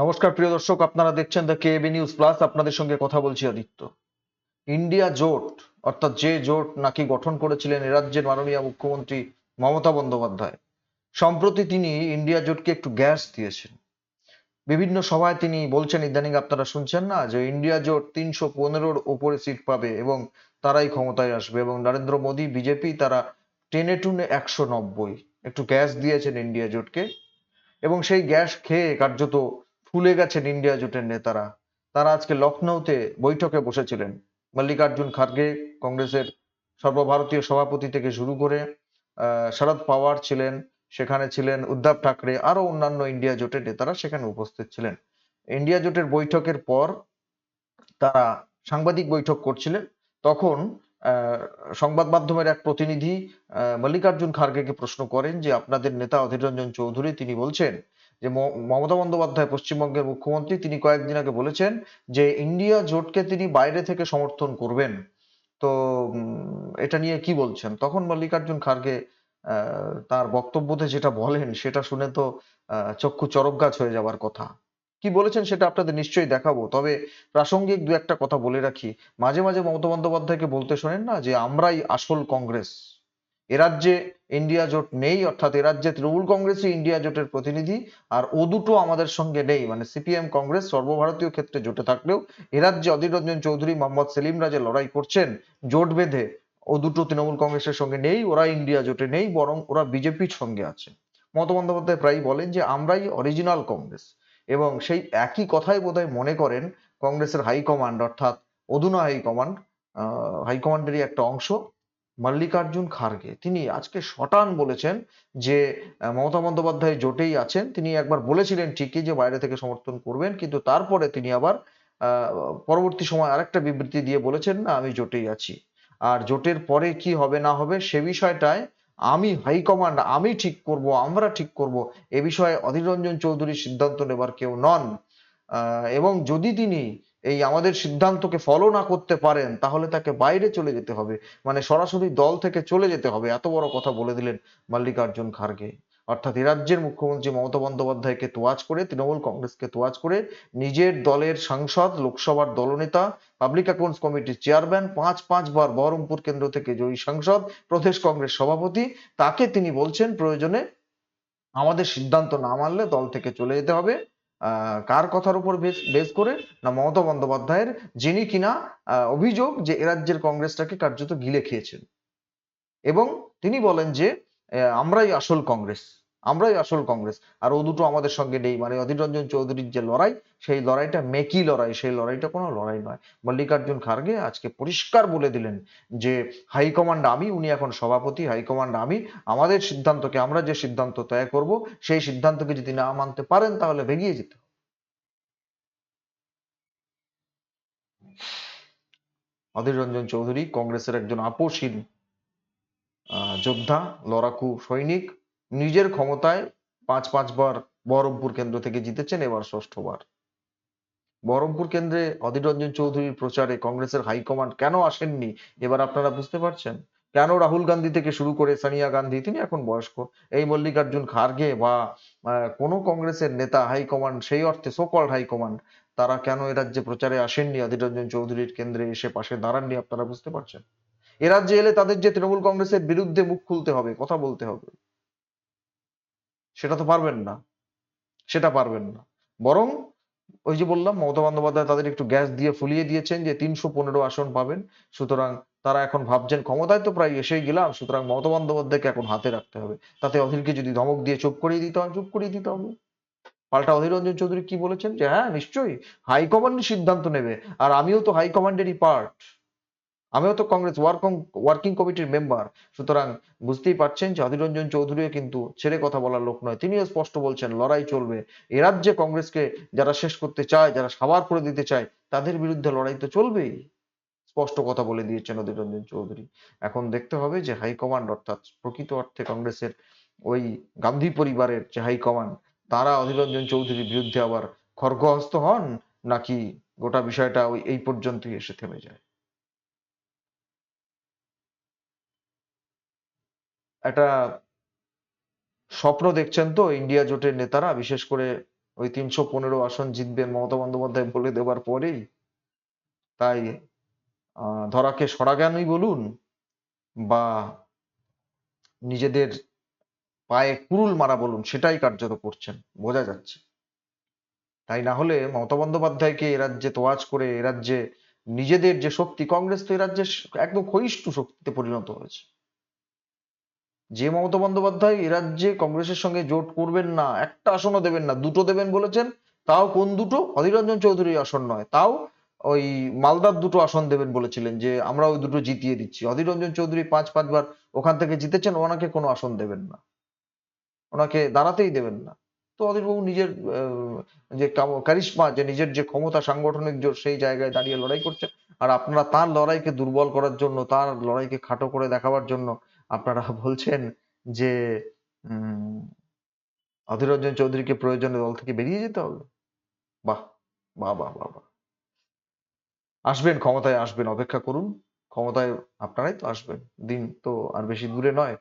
নমস্কার, প্রিয় দর্শক। আপনারা দেখছেন দ্য কেবি নিউজ প্লাস আপনাদের সঙ্গে কথা বলছি আদিত্য। ইন্ডিয়া জোট, অর্থাৎ যে জোট নাকি গঠন করেছিলেন রাজ্যের মাননীয় মুখ্যমন্ত্রী মমতা বন্দ্যোপাধ্যায়, সম্প্রতি তিনি ইন্ডিয়া জোটকে একটু গ্যাস দিয়েছেন। বিভিন্ন সভায় তিনি বলছেন, ইদানিং আপনারা শুনছেন না, যে ইন্ডিয়া জোট তিনশো পনেরোর ওপরে সিট পাবে এবং তারাই ক্ষমতায় আসবে এবং নরেন্দ্র মোদী, বিজেপি তারা টেনে টুনে একশো নব্বই। একটু গ্যাস দিয়েছেন ইন্ডিয়া জোটকে এবং সেই গ্যাস খেয়ে কার্যত ফুলে গেছেন ইন্ডিয়া জোটের নেতারা। তারা আজকে লখনৌতে বৈঠকে বসেছিলেন। মল্লিকার্জুন খার্গে কংগ্রেসের সর্বভারতীয় সভাপতি থেকে শুরু করে শরদ পাওয়ার ছিলেন, সেখানে ছিলেন উদ্ধব ঠাকরে আরও অন্যান্য ইন্ডিয়া জোটের নেতারা সেখানে উপস্থিত ছিলেন। ইন্ডিয়া জোটের বৈঠকের পর তারা সাংবাদিক বৈঠক করছিলেন। তখন সংবাদ মাধ্যমের এক প্রতিনিধি মল্লিকার্জুন খার্গেকে প্রশ্ন করেন যে, আপনাদের নেতা অধীর রঞ্জন চৌধুরী, তিনি বলছেন যে মমতা বন্দ্যোপাধ্যায় পশ্চিমবঙ্গের মুখ্যমন্ত্রী, তিনি কয়েকদিন আগে বলেছেন যে ইন্ডিয়া জোটকে তিনি বাইরে থেকে সমর্থন করবেন। তো এটা নিয়ে কি বলছেন? তখন মল্লিকার্জুন খার্গে তার বক্তব্যতে যেটা বলেন, সেটা শুনে তো চক্ষু চরক গাছ হয়ে যাওয়ার কথা। কি বলেছেন সেটা আপনাদের নিশ্চয়ই দেখাবো, তবে প্রাসঙ্গিক দু একটা কথা বলে রাখি। মাঝে মাঝে মমতা বন্দ্যোপাধ্যায়কে বলতে শোনেন না যে, আমরাই আসল কংগ্রেস। রাজ্যে ইন্ডিয়া জোট নেই, অর্থাৎ রাজ্যে তৃণমূল কংগ্রেসই ইন্ডিয়া জোটের প্রতিনিধি, আর ও দুটো আমাদের সঙ্গে নেই। মানে সিপিএম কংগ্রেস সর্বভারতীয় ক্ষেত্রে জোটে থাকলেও রাজ্যে অধীর রঞ্জন চৌধুরী, মোহাম্মদ সেলিমরা যে লড়াই করছেন, জোট বেঁধে ও দুটো তৃণমূল কংগ্রেসের সঙ্গে নেই ওরা ইন্ডিয়া জোটে নেই, বরং ওরা বিজেপির সঙ্গে আছে। মমতা বন্দ্যোপাধ্যায় প্রায়ই বলেন যে, আমরাই অরিজিনাল কংগ্রেস। এবং সেই একই কথাই বোধহয় মনে করেন কংগ্রেসের হাইকমান্ড অর্থাৎ অধুনা হাইকমান্ড হাইকমান্ডেরই একটা অংশ। মল্লিকার্জুন খার্গে। তিনি আজকে শটান বলেছেন যে মমতা বন্দ্যোপাধ্যায় জোটেই আছেন। তিনি একবার বলেছিলেন ঠিকই যে, বাইরে থেকে সমর্থন করবেন, কিন্তু তারপরে তিনি আবার পরবর্তী সময় আরেকটা বিবৃতি দিয়ে বলেছেন, না, আমি জোটেই আছি। আর জোটের পরে কি হবে, না হবে, সে বিষয়টায় আমি হাইকমান্ড আমি ঠিক করব, আমরা ঠিক করব, এ বিষয়ে অধীর রঞ্জন চৌধুরী সিদ্ধান্ত নেবার কেউ নন। এবং যদি তিনি এই আমাদের সিদ্ধান্তকে ফলো না করতে পারেন, তাহলে তাকে বাইরে চলে যেতে হবে। মানে সরাসরি দল থেকে চলে যেতে হবে। এত বড় কথা বলে দিলেন মল্লিকার্জুন খার্গে অর্থাৎ এ রাজ্যের মুখ্যমন্ত্রী মমতা বন্দ্যোপাধ্যায়কে তোয়াজ করে, তৃণমূল কংগ্রেসকে তোয়াজ করে, নিজের দলের সাংসদ, লোকসভার দলনেতা, পাবলিক অ্যাকাউন্টস কমিটির চেয়ারম্যান, পাঁচ পাঁচবার বহরমপুর কেন্দ্র থেকে জয়ী সাংসদ, প্রদেশ কংগ্রেস সভাপতি, তাকে তিনি বলছেন প্রয়োজনে আমাদের সিদ্ধান্ত না মানলে দল থেকে চলে যেতে হবে। কার কথার উপর বেস করে? না, মমতা বন্দ্যোপাধ্যায়ের, যিনি কিনা অভিযোগ যে এ রাজ্যের কংগ্রেসটাকে কার্যত গিলে খেয়েছেন। এবং তিনি বলেন যে আমরাই আসল কংগ্রেস। আমরাই আসল কংগ্রেস। আর ও দুটো আমাদের সঙ্গে নেই। মানে অধীর রঞ্জন চৌধুরীর যে লড়াই, সেই লড়াইটা মেকি লড়াই, সেই লড়াইটা কোনো লড়াই নয়। মল্লিকার্জুন খার্গে আজকে পরিষ্কার বলে দিলেন যে হাইকমান্ড আমি, উনি এখন সভাপতি হাইকমান্ড আমি, আমাদের সিদ্ধান্তকে আমরা যে সিদ্ধান্ত তয় করব, সেই সিদ্ধান্তকে যদি না মানতে পারেন, তাহলে ভেগিয়ে যেতে। অধীর রঞ্জন চৌধুরী কংগ্রেসের একজন আপোষহীন যোদ্ধা, লড়াকু সৈনিক নিজের ক্ষমতায় পাঁচ পাঁচবার বহরমপুর কেন্দ্র থেকে জিতেছেন এবার ষষ্ঠবার। বহরমপুর কেন্দ্রে অধীর রঞ্জন চৌধুরীর প্রচারে কংগ্রেসের হাইকমান্ড কেন আসেননি? এবার আপনারা বুঝতে পারছেন। কেন রাহুল গান্ধী থেকে শুরু করে সোনিয়া গান্ধী, তিনি এখন বয়স্ক। এই মল্লিকার্জুন খার্গে বা কোনো কংগ্রেসের নেতা হাইকমান্ড সেই অর্থে সোকল্ড হাইকমান্ড তারা কেন এ রাজ্যে প্রচারে আসেননি? অধীর রঞ্জন চৌধুরীর কেন্দ্রে এসে পাশে দাঁড়াননি, আপনারা বুঝতে পারছেন। এ রাজ্যে এলে তাদের যে তৃণমূল কংগ্রেসের বিরুদ্ধে মুখ খুলতে হবে, কথা বলতে হবে। সেটা তো পারবেন না। সেটা পারবেন না। বরং ওই যে বললাম, মমতা বন্দ্যোপাধ্যায় তাদের একটু গ্যাস দিয়ে ফুলিয়ে দিয়েছেন যে তিনশো পনেরো আসন পাবেন। সুতরাং তারা এখন ভাবছেন, ক্ষমতায় তো প্রায় এসেই গেলাম, সুতরাং মমতা বন্দ্যোপাধ্যায়কে এখন হাতে রাখতে হবে। তাতে অধীরকে যদি ধমক দিয়ে চুপ করিয়ে দিতে হয়, চুপ করিয়ে দিতে হবে। পাল্টা অধীর রঞ্জন চৌধুরী কি বলেছেন? যে হ্যাঁ নিশ্চয়ই। হাইকমান্ড সিদ্ধান্ত নেবে। আর আমিও তো হাইকমান্ডেরই পার্ট আমিও তো কংগ্রেস ওয়ার্কিং ওয়ার্কিং কমিটির মেম্বার সুতরাং বুঝতেই পারছেন যে অধীর রঞ্জন চৌধুরীও কিন্তু ছেড়ে কথা বলার লোক নয়। তিনিও স্পষ্ট বলছেন, লড়াই চলবে। এ রাজ্যে কংগ্রেসকে যারা শেষ করতে চায়, যারা সাবার করে দিতে চায়, তাদের বিরুদ্ধে লড়াই তো চলবেই। স্পষ্ট কথা বলে দিয়েছেন অধীর রঞ্জন চৌধুরী। এখন দেখতে হবে যে হাইকমান্ড, অর্থাৎ প্রকৃত অর্থে কংগ্রেসের ওই গান্ধী পরিবারের যে হাইকমান্ড, তারা অধীর রঞ্জন চৌধুরীর বিরুদ্ধে আবার খর্গহস্ত হন, নাকি গোটা বিষয়টা ওই, এই পর্যন্তই এসে থেমে যায়? একটা স্বপ্ন দেখছেন তো ইন্ডিয়া জোটের নেতারা, বিশেষ করে ওই তিনশো পনেরো আসন জিতবেন মমতা বন্দ্যোপাধ্যায় বলে দেওয়ার পরেই। তাই ধরাকে সরাজ্ঞানই বলুন বা নিজেদের পায়ে কুরুল মারা বলুন, সেটাই কার্যত করছেন, বোঝা যাচ্ছে। তাই না হলে মমতা বন্দ্যোপাধ্যায়কে এ রাজ্যে তোয়াজ করে, এ রাজ্যে নিজেদের যে শক্তি, কংগ্রেস তো এ রাজ্যে একদম ক্ষয়িষ্ণু শক্তিতে পরিণত হয়েছে। যে মমতা বন্দ্যোপাধ্যায় এ রাজ্যে কংগ্রেসের সঙ্গে জোট করবেন না, একটা আসনও দেবেন না, দুটো দেবেন বলেছেন, তাও কোন দুটো? অধীর রঞ্জন চৌধুরীর আসন নয়, তাও ওই মালদার দুটো আসন দেবেন বলেছিলেন যে আমরা ওই দুটো জিতিয়ে দিচ্ছি। অধীর রঞ্জন চৌধুরী পাঁচ পাঁচবার ওখান থেকে জিতেছেন, ওনাকে কোনো আসন দেবেন না। ওনাকে দাঁড়াতেই দেবেন না। তো অধীরবাবু নিজের যে কারিশমা, যে নিজের যে ক্ষমতা সাংগঠনিক জোর সেই জায়গায় দাঁড়িয়ে লড়াই করছেন। আর আপনারা তার লড়াইকে দুর্বল করার জন্য, তার লড়াইকে খাটো করে দেখাবার জন্য আপনারা বলছেন যে অধীর রঞ্জন চৌধুরীকে প্রয়োজনে দল থেকে বেরিয়ে যেতে হবে? বাহ বাহ বাহ বাহ বাহ। আসবেন, ক্ষমতায় আসবেন, অপেক্ষা করুন। ক্ষমতায় আপনারাই তো আসবেন। দিন তো আর বেশি দূরে নয়।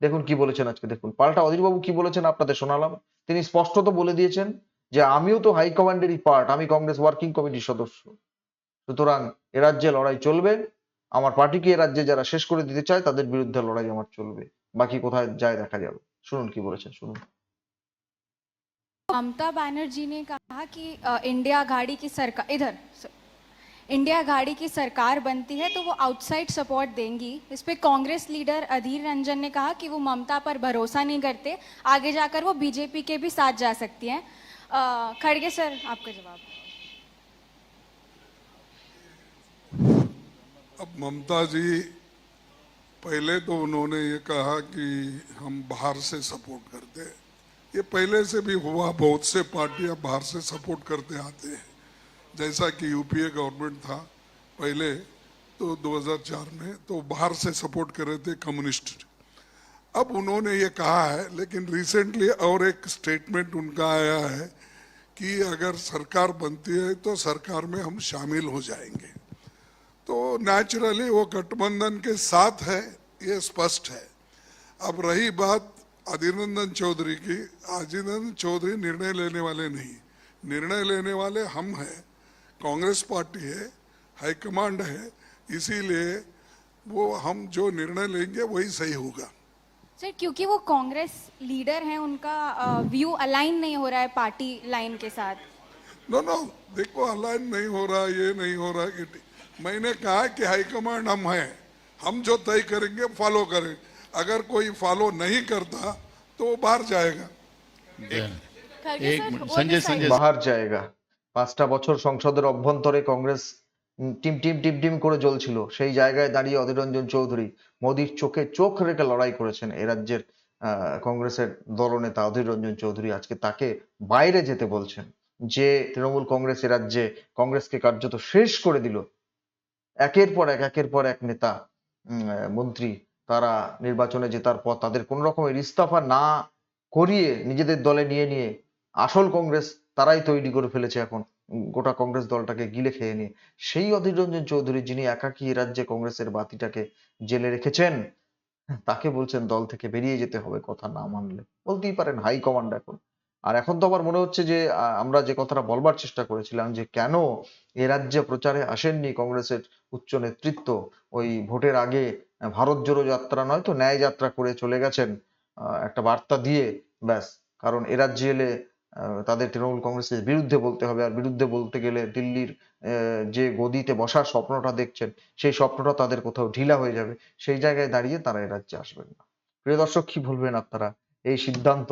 দেখুন কি বলেছেন আজকে, দেখুন। পাল্টা অধীরবাবু কি বলেছেন আপনাদের শোনালাম। তিনি স্পষ্টত বলে দিয়েছেন যে, আমিও তো হাইকমান্ডেরই পার্ট, আমি কংগ্রেস ওয়ার্কিং কমিটির সদস্য। সুতরাং এ রাজ্যে লড়াই চলবে। আমার পার্টিকে এ রাজ্যে যারা শেষ করে দিতে চায় তাদের বিরুদ্ধে লড়াই আমার চলবে বাকি কোথায় যায় দেখা যাবে শুনুন কি বলেছেন শুনুন ममता बनर्जी ने कहा कि अ, इंडिया गाड़ी की सरकार इधर स- इंडिया गाड़ी की सरकार बनती है तो वो आउटसाइड सपोर्ट देंगी इस पे कांग्रेस लीडर अधीर रंजन ने कहा कि वो ममता पर भरोसा नहीं करते आगे जाकर वो बीजेपी के भी साथ जा सकती हैं अ, खड़गे सर आपका जवाब ममता जी, पहले तो उन्होंने ये कहा कि हम बाहर से सपोर्ट करते हैं। ये पहले से भी हुआ, बहुत से पार्टियाँ बाहर से सपोर्ट करते आते हैं। जैसा कि यूपीए गवर्नमेंट था पहले तो 2004 में तो बाहर से सपोर्ट कर रहे थे कम्युनिस्ट। अब उन्होंने ये कहा है, लेकिन रिसेंटली और एक स्टेटमेंट उनका आया है कि अगर सरकार बनती है तो सरकार में हम शामिल हो जाएँगे। तो नेचुरली वो गठबंधन के साथ है ये स्पष्ट है। अब रही बात अधीररंजन चौधरी की। अधीररंजन चौधरी निर्णय लेने वाले नहीं। निर्णय लेने वाले हम हैं कांग्रेस पार्टी है हाईकमांड है इसीलिए वो हम जो निर्णय लेंगे वही सही होगा। सर क्योंकि वो कांग्रेस लीडर हैं उनका व्यू अलाइन नहीं हो रहा है पार्टी लाइन के साथ। नो नो देखो अलाइन नहीं हो रहा ये नहीं हो रहा कि मैंने कहा कि हाईकमांड हम हैं हम जो तय करेंगे फॉलो करें अगर कोई फॉलो नहीं करता तो वो बाहर जाएगा खड़गे एक सर, मिनट, वो संजय decide- संजय বাহার জায়গা পাঁচটা বছর সংসদের অভ্যন্তরে কংগ্রেস উম, টিম টিম টিম টিম করে জ্বলছিল সেই জায়গায় দাঁড়িয়ে অধীর রঞ্জন চৌধুরী মোদির চোখে চোখ রেখে লড়াই করেছেন এ রাজ্যের আহ, কংগ্রেসের দলনেতা অধীর রঞ্জন চৌধুরী আজকে তাকে বাইরে যেতে বলছেন যে তৃণমূল কংগ্রেস এ রাজ্যে কংগ্রেসকে কার্যত শেষ করে দিল একের পর এক, একের পর এক নেতা মন্ত্রী তারা নির্বাচনে জেতার পর তাদের কোন রকমের ইস্তফা না করিয়ে নিজেদের দলে নিয়ে নিয়ে আসল কংগ্রেস তারাই তৈরি করে ফেলেছে এখন। গোটা কংগ্রেস দলটাকে গিলে খেয়ে নিয়ে। সেই অধীর রঞ্জন চৌধুরী যিনি একাকী রাজ্যে কংগ্রেসের বাতিটাকে জেলে রেখেছেন, তাকে বলছেন দল থেকে বেরিয়ে যেতে হবে, কথা না মানলে। বলতেই পারেন হাই কমান্ড এখন। আর এখন তো আমার মনে হচ্ছে যে আমরা যে কথাটা বলবার চেষ্টা করেছিলাম যে, কেন এ রাজ্যে প্রচারে আসেননি কংগ্রেসের উচ্চ নেতৃত্ব? ওই ভোটের আগে ভারত জোড়ো যাত্রা নয় তো, ন্যায় যাত্রা করে চলে গেছেন একটা বার্তা দিয়ে, ব্যাস। কারণ এ রাজ্যে এলে তাদের তৃণমূল কংগ্রেসের বিরুদ্ধে বলতে হবে, আর বিরুদ্ধে বলতে গেলে দিল্লির যে গদিতে বসার স্বপ্নটা দেখছেন, সেই স্বপ্নটা তাদের কোথাও ঢিলা হয়ে যাবে। সেই জায়গায় দাঁড়িয়ে তারা এ রাজ্যে আসবেন না। প্রিয় দর্শক, কি বলবেন আপনারা? এই সিদ্ধান্ত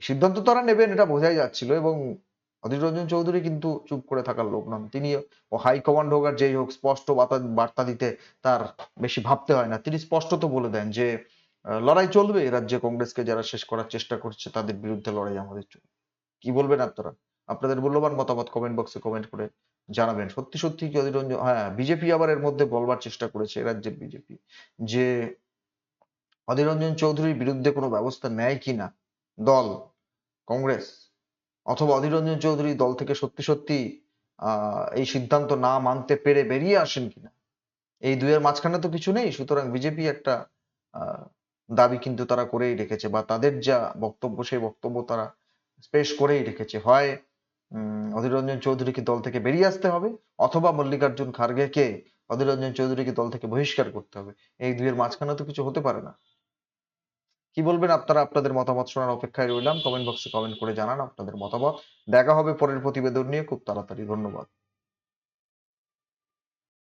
সিদ্ধান্ত তারা নেবেন, এটা বোঝাই যাচ্ছিল এবং অধীর রঞ্জন চৌধুরী কিন্তু চুপ করে থাকার লোক নন। তিনি ও হাই কমান্ড হোক আর যেই হোক, স্পষ্ট বার্তা- দিতে তার বেশি ভাবতে হয় না। তিনি স্পষ্টত বলে দেন যে লড়াই চলবে রাজ্যে কংগ্রেসকে যারা শেষ করার চেষ্টা করছে তাদের বিরুদ্ধে লড়াই আমাদের চলবে। কি বলবেন আপনারা? আপনাদের মূল্যবান মতামত কমেন্ট বক্সে কমেন্ট করে জানাবেন। সত্যি সত্যি কি অধীর রঞ্জন হ্যাঁ বিজেপি আবার এর মধ্যে বলবার চেষ্টা করেছে রাজ্যের বিজেপি, যে অধীর রঞ্জন চৌধুরীর বিরুদ্ধে কোনো ব্যবস্থা নেয় কিনা দল, কংগ্রেস অথবা অধীর রঞ্জন চৌধুরী দল থেকে সত্যি সত্যি এই সিদ্ধান্ত না মানতে পেরে বেরিয়ে আসেন কিনা? এই দুয়ের মাঝখানে তো কিছু নেই, সুতরাং বিজেপি একটা দাবি কিন্তু তারা করেই রেখেছে বা তাদের যা বক্তব্য সেই বক্তব্য তারা পেশ করেই রেখেছে। হয় অধীর রঞ্জন চৌধুরীকে দল থেকে বেরিয়ে আসতে হবে অথবা মল্লিকার্জুন খার্গেকে অধীর রঞ্জন চৌধুরীকে দল থেকে বহিষ্কার করতে হবে। এই দুইয়ের মাঝখানে তো কিছু হতে পারে না। কি বলবেন? আপনারা আপনাদের মতামত শোনার অপেক্ষায় রইলাম। কমেন্ট বক্সে কমেন্ট করে জানান আপনাদের মতামত। দেখা হবে পরের প্রতিবেদন নিয়ে। খুব তাড়াতাড়ি। ধন্যবাদ।